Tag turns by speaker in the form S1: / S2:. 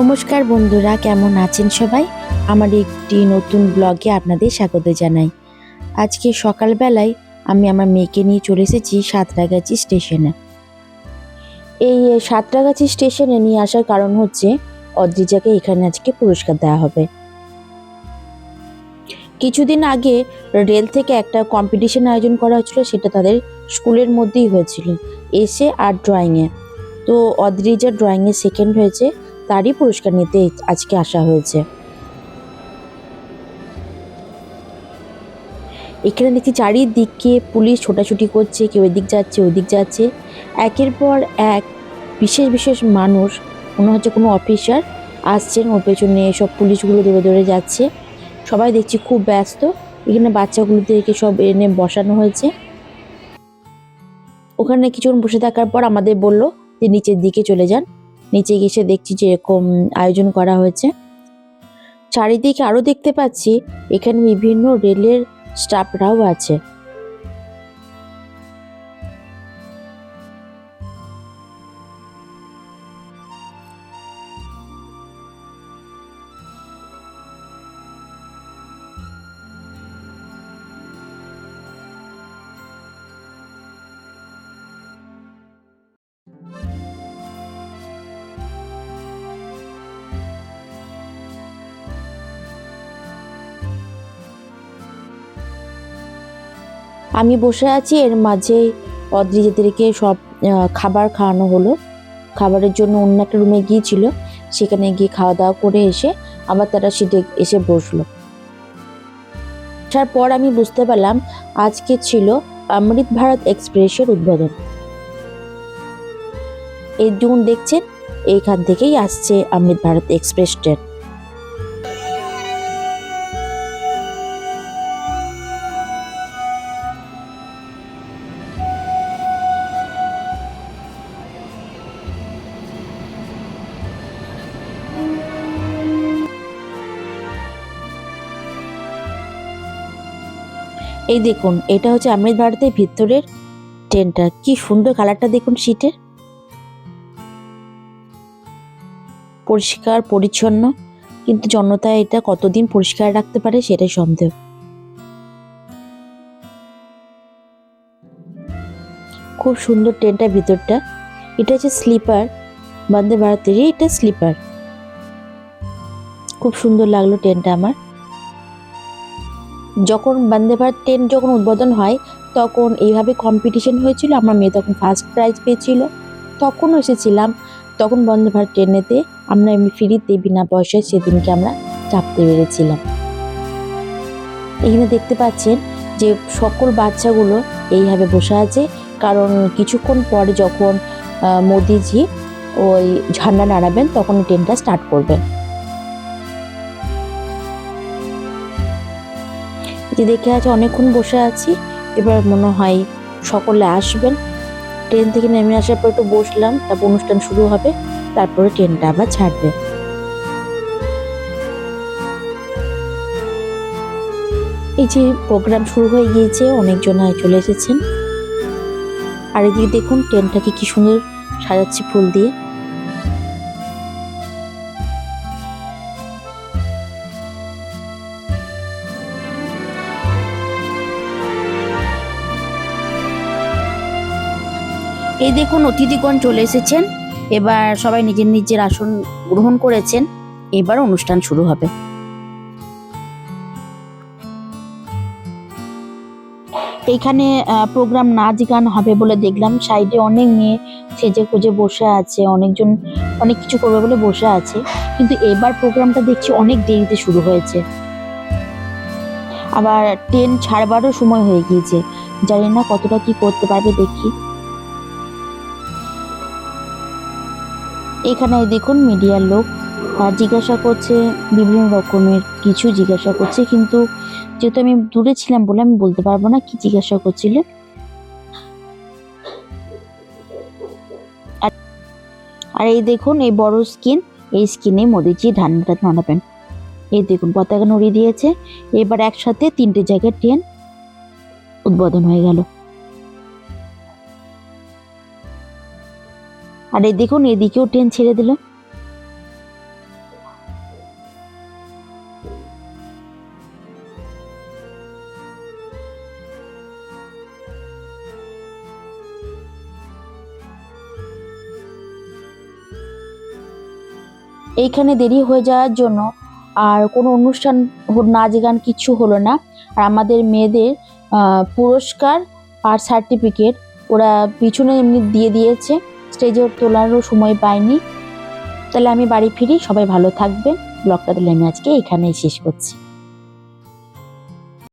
S1: নমস্কার বন্ধুরা, কেমন আছেন সবাই? আমার একটি নতুন ব্লগে আপনাদের স্বাগত জানাই। আজকে সকালবেলায় আমি আমার মেয়েকে নিয়ে চলে এসেছি সাঁতরাগাছি স্টেশনে। এই সাঁতরাগাছি স্টেশনে নিয়ে আসার কারণ হচ্ছে, অদ্রিজাকে এখানে আজকে পুরস্কার দেওয়া হবে। কিছুদিন আগে রেল থেকে একটা কম্পিটিশন আয়োজন করা হয়েছিল, সেটা তাদের স্কুলের মধ্যেই হয়েছিল। এসে আর ড্রয়িংয়ে তো অদ্রিজা ড্রয়িংয়ে সেকেন্ড হয়েছে। তারই পুরস্কার নিতে আজকে আসা হয়েছে। এখানে দেখছি চারিদিকে পুলিশ ছোটাছুটি করছে, কেউ এদিক যাচ্ছে ওদিক যাচ্ছে। একের পর এক বিশেষ বিশেষ মানুষ, মনে হচ্ছে কোনো অফিসার আসছেন, ওর পেছনে সব পুলিশগুলো দৌড়ে দৌড়ে যাচ্ছে। সবাই দেখছি খুব ব্যস্ত। এখানে বাচ্চাগুলোদেরকে সব এনে বসানো হয়েছে। ওখানে কিছুক্ষণ বসে থাকার পর আমাদের বলল যে নিচের দিকে চলে যান। নিচে গিয়ে দেখছি যে এরকম আয়োজন করা হয়েছে। চারিদিকে আরও দেখতে পাচ্ছি, এখানে বিভিন্ন রেলের স্টাফরাও আছে। আমি বসে আছি, এর মাঝে অদ্রিজাদেরকে সব খাবার খাওয়ানো হলো। খাবারের জন্য অন্য একটা রুমে গিয়েছিল, সেখানে গিয়ে খাওয়া দাওয়া করে এসে আবার তারা সিটে এসে বসল। আসার পর আমি বুঝতে পারলাম, আজকে ছিল অমৃত ভারত এক্সপ্রেসের উদ্বোধন। এই দেখুন দেখছেন, এইখান থেকেই আসছে অমৃত ভারত এক্সপ্রেস ট্রেন। এই দেখুন, এটা হচ্ছে অমৃত ভারতের ভিতরের ট্রেনটা কি সুন্দর কালারটা দেখুন সিটের পরিষ্কার, পরিচ্ছন্ন। কিন্তু জনতা এটা কতদিন পরিষ্কার রাখতে পারে সেটাই সন্দেহ। খুব সুন্দর ট্রেনটার ভিতরটা। এটা হচ্ছে স্লিপার, বন্দে ভারতেরই এটা স্লিপার। খুব সুন্দর লাগল ট্রেনটা আমার। যখন বন্দে ভারত ট্রেন যখন উদ্বোধন হয়, তখন এইভাবে কম্পিটিশন হয়েছিল। আমার মেয়ে তখন ফার্স্ট প্রাইজ পেয়েছিল। তখনও এসেছিলাম। তখন বন্দে ভারত ট্রেনেতে আমরা এমনি ফ্রিতে বিনা পয়সায় সেদিনকে আমরা চাপতে পেরেছিলাম। এখানে দেখতে পাচ্ছেন যে সকল বাচ্চাগুলো এইভাবে বসে আছে। কারণ কিছুক্ষণ পরে যখন মোদিজি ওই ঝান্ডা নাড়াবেন তখন ট্রেনটা স্টার্ট করবেন। যে দেখে আছে অনেকক্ষণ বসে আছি। এবার মনে হয় সকলে আসবেন। ট্রেন থেকে নেমে আসার পর একটু বসলাম, তারপর অনুষ্ঠান শুরু হবে, তারপরে ট্রেনটা আবার ছাড়বে। এই যে প্রোগ্রাম শুরু হয়ে গিয়েছে, অনেকজন চলে এসেছেন। আর এদিকে দেখুন, ট্রেনটাকে কি সুন্দর সাজাচ্ছে ফুল দিয়ে। এই দেখুন, অতিথিগণ চলে এসেছেন। এবার সবাই নিজের নিজের আসন গ্রহণ করেছেন। এবার অনুষ্ঠান শুরু হবে। এইখানে প্রোগ্রাম নাচ গান হবে বলে দেখলাম। সাইডে অনেক মেয়ে সেজে খুঁজে বসে আছে, অনেকজন অনেক কিছু করবে বলে বসে আছে। কিন্তু এবার প্রোগ্রামটা দেখছি অনেক দেরিতে শুরু হয়েছে। আবার ট্রেন ছাড়বারও সময় হয়ে গিয়েছে। জানি না কতটা কি করতে পারবে দেখি। এখানে দেখুন মিডিয়ার লোক জিজ্ঞাসা করছে, বিভিন্ন রকমের কিছু জিজ্ঞাসা করছে, কিন্তু যেহেতু আমি দূরে ছিলাম বলে আমি বলতে পারব না কি জিজ্ঞাসা করছিল। আর- এই দেখুন, এই বড় স্কিন এই স্কিনে মোদিজি ধানটা নাড়াবেন এই দেখুন, পতাকা নড়িয়ে দিয়েছে, এবার একসাথে তিনটে জায়গায় ট্রেন উদ্বোধন হয়ে গেল। আর এই দেখুন, এদিকেও ট্রেন ছেড়ে দিল। এইখানে দেরি হয়ে যাওয়ার জন্য আর কোনো অনুষ্ঠান নাচ গান কিচ্ছু হলো না। আর আমাদের মেয়েদের পুরস্কার আর সার্টিফিকেট ওরা পিছনে এমনি দিয়ে দিয়েছে। স্টেজে তোলারও সময় পাইনি। তাহলে আমি বাড়ি ফিরি, সবাই ভালো থাকবেন। ব্লগটা তাহলে আমি আজকে এখানেই শেষ করছি।